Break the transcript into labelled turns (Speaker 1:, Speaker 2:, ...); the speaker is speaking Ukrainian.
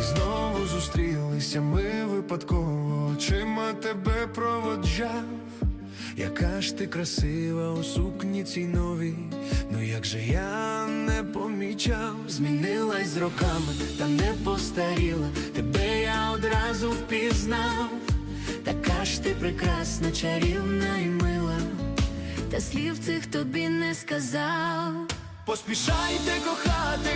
Speaker 1: І знову зустрілися ми випадково, очима тебе проводжав. Яка ж ти красива у сукні цій новій, ну як же я не помічав, змінилась з роками, та не постаріла, тебе я одразу впізнав, така ж ти прекрасна, чарівна і мила.
Speaker 2: Та слів цих тобі не сказав.
Speaker 1: Поспішайте кохати,